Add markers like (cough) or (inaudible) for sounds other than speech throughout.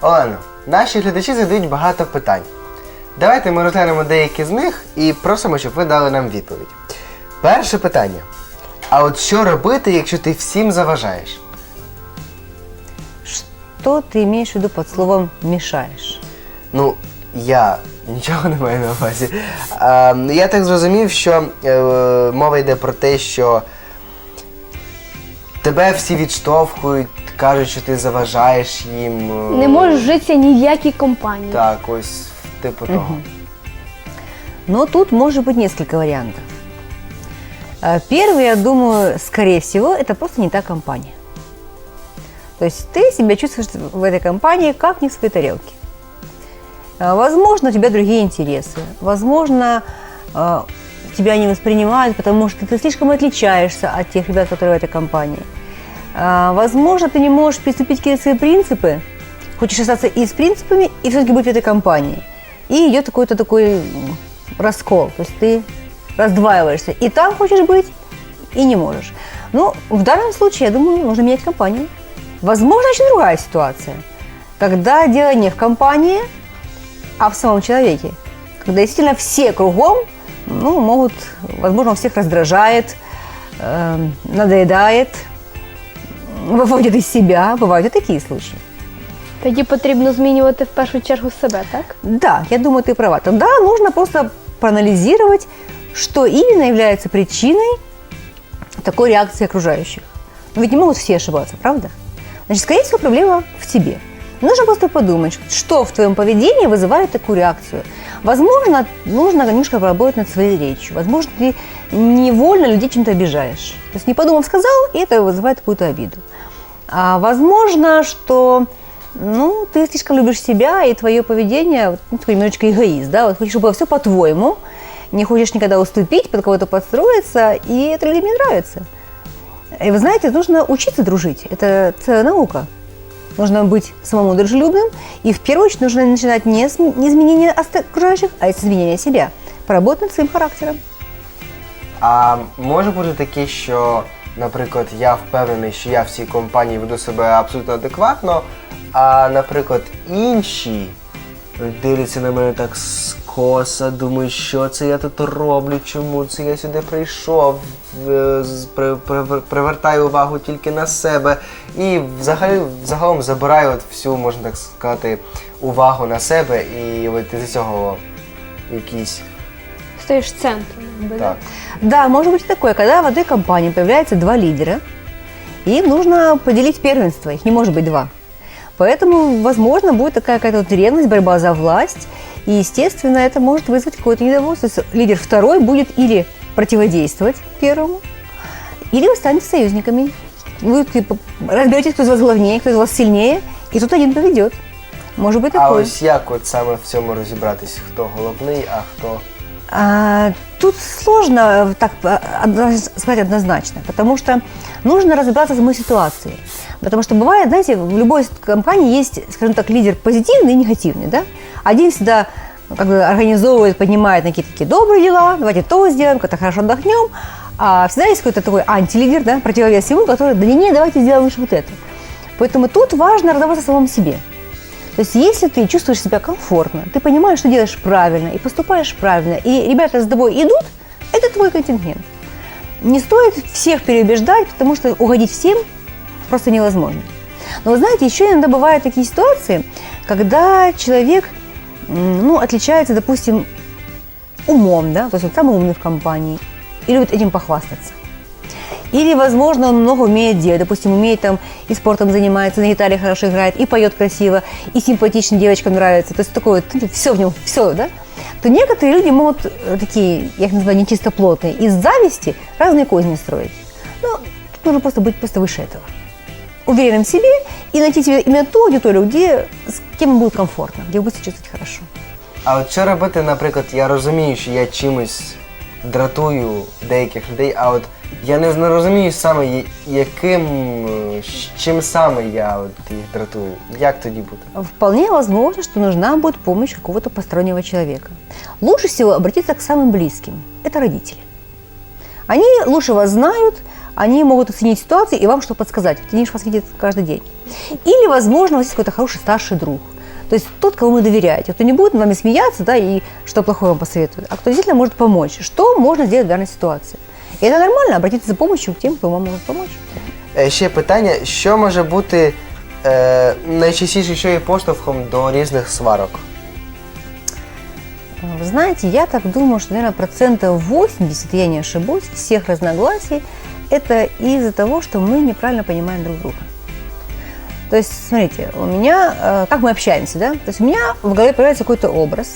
Олено, наші глядачі задають багато питань. Давайте ми розглянемо деякі з них і просимо, щоб ви дали нам відповідь. Перше питання. А от що робити, якщо ти всім заважаєш? Что ты имеешь в виду под словом «мешаешь»? Ну, я нічого не маю на увазі. А, я так зрозумів, що е, мова йде про те, що тебе всі відштовхують, кажуть, що ти заважаєш їм. е, Не можеш вжитися ні в якій компанії. Так, ось типу того. Но тут может быть несколько вариантов. А, Первый, я думаю, скорее всего, это просто не та компания. То есть ты себя чувствуешь в этой компании как не в своей тарелке. А, Возможно, у тебя другие интересы. Возможно, а, тебя не воспринимают, потому что ты слишком отличаешься от тех ребят, которые в этой компании. А, Возможно, ты не можешь приступить какие-то свои принципы, хочешь остаться и с принципами, и все-таки быть в этой компании. И идет какой-то такой раскол. То есть ты раздваиваешься. И там хочешь быть, и не можешь. Ну, в данном случае, я думаю, нужно менять компанию. Возможно, еще другая ситуация. Когда дело не в компании, а в самом человеке. Когда действительно все кругом ну, могут, возможно, всех раздражает, эм, надоедает, выводит из себя. Бывают и такие случаи. Тоді потрібно змінювати в першу чергу себе, так? Да, я думаю, ты права. Тогда нужно просто проанализировать, что именно является причиной такой реакции окружающих. Но ведь не могут все ошибаться, правда? Значит, скорее всего, проблема в тебе. Нужно просто подумать, что в твоем поведении вызывает такую реакцию. Возможно, нужно немножко поработать над своей речью. Возможно, ты невольно людей чем-то обижаешь. То есть не подумав, сказал, и это вызывает какую-то обиду. А возможно, что ну, ты слишком любишь себя, и твое поведение, ну, такой немножечко эгоист, да, вот хочешь, чтобы все по-твоему, не хочешь никогда уступить, под кого-то подстроиться, и это людям не нравится. И вы знаете, нужно учиться дружить, это целая наука. Нужно быть самому дружелюбным, и в первую очередь нужно начинать не с не изменения окружающих, а с изменения себя, поработать над своим характером. А може бути таке, що, наприклад, я впевнений, що я в цій компанії веду себе абсолютно адекватно, а, наприклад, інші дивляться на мене так скоса, думають, що це я тут роблю, чому це я сюди прийшов, е, при- при- привертаю увагу тільки на себе і взагалі загалом забираю от всю, можна так сказати, увагу на себе і от із цього якісь Стоїш центром. якби, да? так. Да, может быть такое, когда в одной компании появляется два лидера, и им нужно поделить первенство, их не может быть два. Поэтому, возможно, будет такая какая-то вот ревность, борьба за власть, и, естественно, это может вызвать какое-то недовольство. Лидер второй будет или противодействовать первому, или вы станете союзниками. Вы типа, разберетесь, кто из вас главнее, кто из вас сильнее, и тут один поведет. Может быть А такое. ось як от саме в цьому розібратись, хто головний, а хто. А, тут сложно э, так э, сказать однозначно, потому что нужно разобраться в самой ситуации. Потому что бывает, знаете, в любой компании есть, скажем так, лидер позитивный и негативный, да? Один всегда ну, как бы организовывает, поднимает на какие-то такие добрые дела, давайте то сделаем, как-то хорошо отдохнем, а всегда есть какой-то такой антилидер, да, противовес ему, который, да не, не, давайте сделаем лучше вот это. Поэтому тут важно разобраться в самом себе. То есть, если ты чувствуешь себя комфортно, ты понимаешь, что делаешь правильно и поступаешь правильно, и ребята с тобой идут, это твой контингент. Не стоит всех переубеждать, потому что угодить всем просто невозможно. Но вы знаете, еще иногда бывают такие ситуации, когда человек ну, отличается, допустим, умом, да, то есть он самый умный в компании, и любит этим похвастаться. Или, возможно, он много умеет делать. Допустим, умеет там и спортом занимается, на гитаре хорошо играет, и поет красиво, и симпатично девочкам нравится. То есть такое, все в нем, все, да? То некоторые люди могут э, такие, я их называю нечистоплотные, из зависти разные козни строить. Ну, тут нужно просто быть просто выше этого. Уверенным в себе и найти себе именно ту аудиторию, где, с кем будет комфортно, где вы будете чувствовать хорошо. А от що робити, наприклад, я розумію, що я чимось дратую деяких людей, а от я не, не розумію саме, я- яким, е, з чим саме я от їх дратую. Як тоді бути? Вполне возможно, что нужна будет помощь какого-то постороннего человека. Лучше всего обратиться к самым близким. Это родители. Они лучше вас знают, они могут оценить ситуацию и вам что подсказать. Вот Они же вас видят каждый день. Или, возможно, у вас есть какой-то хороший старший друг. То есть тот, кому вы доверяете. Кто не будет над вами смеяться, да, и что плохое вам посоветует, а кто действительно может помочь. Что можно сделать в данной ситуации? И это нормально, обратиться за помощью к тем, кто вам может помочь. Е, Ще питання: що може бути е, найчастіше, що є поштовхом до різних сварок? Вы знаете, я так думаю, что, наверное, процентов 80, я не ошибусь, всех разногласий это из-за того, что мы неправильно понимаем друг друга. То есть, смотрите, у меня, э, как мы общаемся, да? То есть у меня в голове появляется какой-то образ,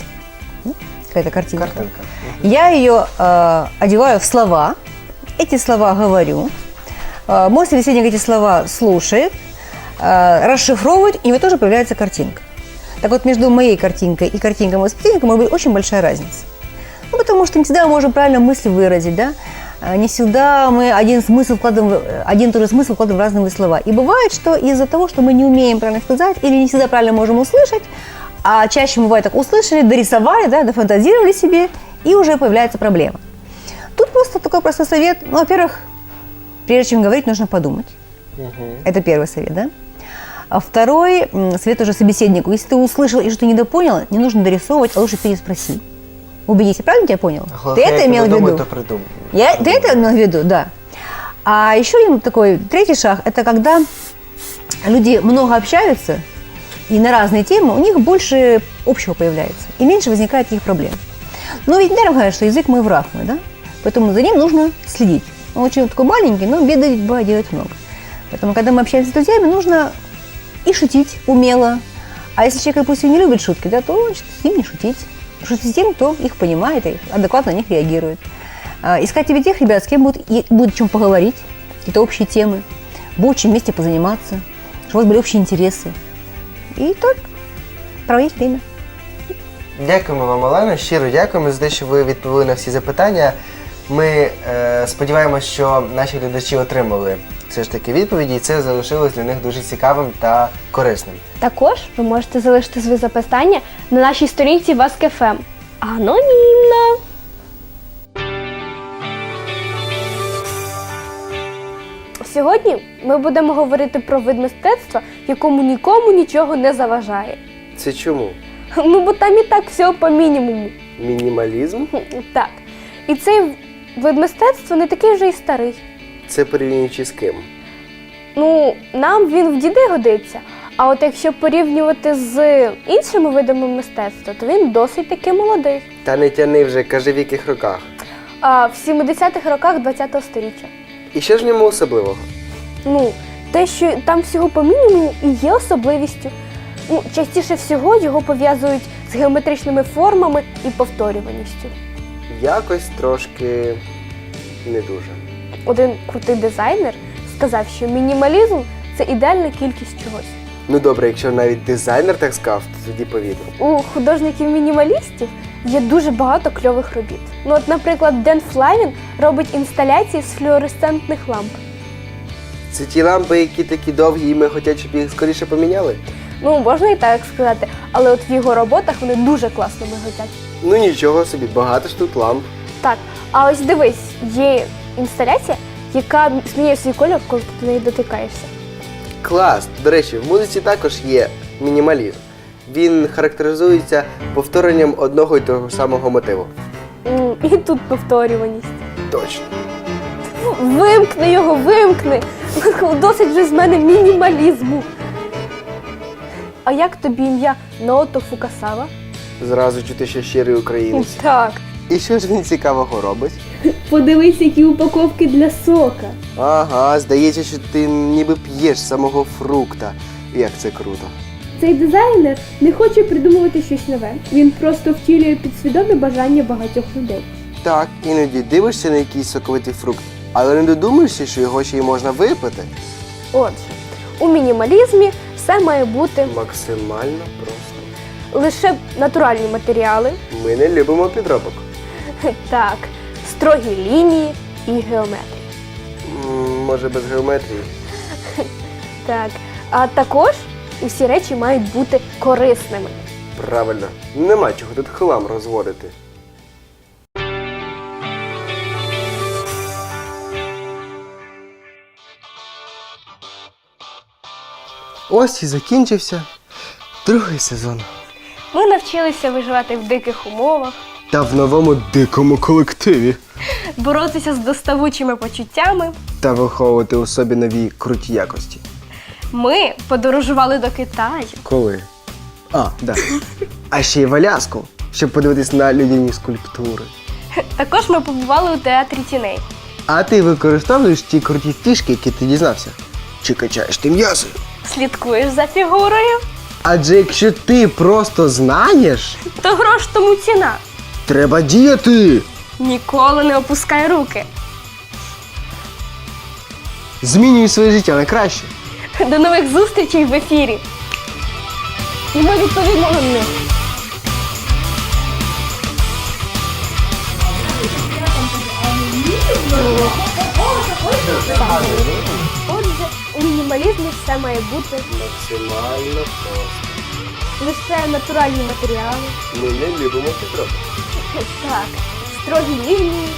какая-то картинка. Картинка. Я ее э, одеваю в слова, эти слова говорю, э, мой собеседник эти слова слушает, э, расшифровывает, и у него тоже появляется картинка. Так вот, между моей картинкой и картинкой моего собеседника может быть очень большая разница. Ну, потому что не всегда мы можем правильно мысли выразить, да? А, Не всегда мы один смысл вкладываем, э, один тот же смысл вкладываем в разные слова. И бывает, что из-за того, что мы не умеем правильно сказать или не всегда правильно можем услышать, а чаще бывает так, услышали, дорисовали, да, дофантазировали себе, и уже появляется проблема. Тут просто такой простой совет. Ну, во-первых, прежде чем говорить, нужно подумать. Это первый совет, да? А второй совет уже собеседнику. Если ты услышал и что-то недопонял, не нужно дорисовывать, а лучше переспроси. Убедись, я правильно тебя понял? ты это имел в виду? Думаю, то придумаю. Я, ты это имел в виду, да. А еще такой третий шаг – это когда люди много общаются и на разные темы, у них больше общего появляется, и меньше возникает их проблем. Но ведь говорят, что язык мой враг мой, да? Поэтому за ним нужно следить. Он очень такой маленький, но беды бывает делать много. Поэтому, когда мы общаемся с друзьями, нужно и шутить умело. А если человек, допустим, не любит шутки, да, то значит, с ним не шутить. Шутить с тем, кто их понимает и адекватно на них реагирует. А, Искать тебе тех ребят, с кем будет, и- будет о чем поговорить, какие-то общие темы, будет чем вместе позаниматься, чтобы у вас были общие интересы. И так проводить время. Дякуємо вам, Олена. Щиро дякуємо за те, що ви відповіли на всі запитання. Ми е, сподіваємося, що наші глядачі отримали все ж таки відповіді, і це залишилось для них дуже цікавим та корисним. Також ви можете залишити свої запитання на нашій сторінці Васкефем. Анонімно. Сьогодні ми будемо говорити про вид мистецтва, якому нікому нічого не заважає. Це чому? Ну бо там і так всього по мінімуму. Мінімалізм? Так. І цей вид мистецтва не такий вже й старий. Це порівнюючи з ким? Ну, нам він в діди годиться. А от якщо порівнювати з іншими видами мистецтва, то він досить таки молодий. Та не тяни вже, кажи в яких роках. А в 70-х роках ХХ століття. І що ж в ньому особливого? Ну, те, що там всього по мінімуму і є особливістю. Ну, частіше всього його пов'язують з геометричними формами і повторюваністю. Якось трошки не дуже. Один крутий дизайнер сказав, що мінімалізм це ідеальна кількість чогось. Ну добре, якщо навіть дизайнер так сказав, то тоді повірю. У художників-мінімалістів є дуже багато кльових робіт. Ну, от, наприклад, Ден Флавін робить інсталяції з флуоресцентних ламп. Це ті лампи, які такі довгі, і ми хочуть, щоб їх скоріше поміняли? Ну, можна і так сказати, але от в його роботах вони дуже класно миготять. Ну нічого собі, багато ж тут ламп. Так, а ось дивись, є інсталяція, яка змінює свій кольор, коли ти до неї дотикаєшся. Клас! До речі, в музиці також є мінімалізм. Він характеризується повторенням одного й того самого мотиву. М, І тут повторюваність. Точно. Ну, Вимкни його, вимкни. (laughs) Досить вже з мене мінімалізму. А як тобі ім'я Наото Фукасава? Зразу чути, що щирий українець. (laughs) Так. І що ж він цікавого робить? Подивись, які упаковки для сока. Ага, здається, що ти ніби п'єш самого фрукта. Як це круто. Цей дизайнер не хоче придумувати щось нове. Він просто втілює підсвідоме бажання багатьох людей. Так, іноді дивишся на якийсь соковитий фрукт, але не додумаєшся, що його ще й можна випити. Отже, у мінімалізмі все має бути Максимально просто. лише натуральні матеріали, Ми не любимо підробок. так, строгі лінії і геометрія. М, Може, без геометрії. Так, а також усі речі мають бути корисними. Правильно, нема чого тут хлам розводити. Ось і закінчився другий сезон. Ми навчилися виживати в диких умовах, Та в новому дикому колективі. боротися з доставучими почуттями. Та виховувати у собі нові круті якості. Ми подорожували до Китаю. Коли? А, да. А ще й в Аляску, щоб подивитись на людяні скульптури. Також ми побували у театрі тіней. А ти використовуєш ті круті фішки, які ти дізнався? Чи качаєш ти м'ясо? Слідкуєш за фігурою, Адже якщо ти просто знаєш, то грош тому ціна. треба діяти. Ніколи не опускай руки. Змінюй своє життя на краще. (laughs) До нових зустрічей в ефірі. І ми відповімо на них. Отже, у мінімалізмі все має бути Максимально просто. лише натуральні матеріали. Ми не любимо підробки. Так, строгі лінії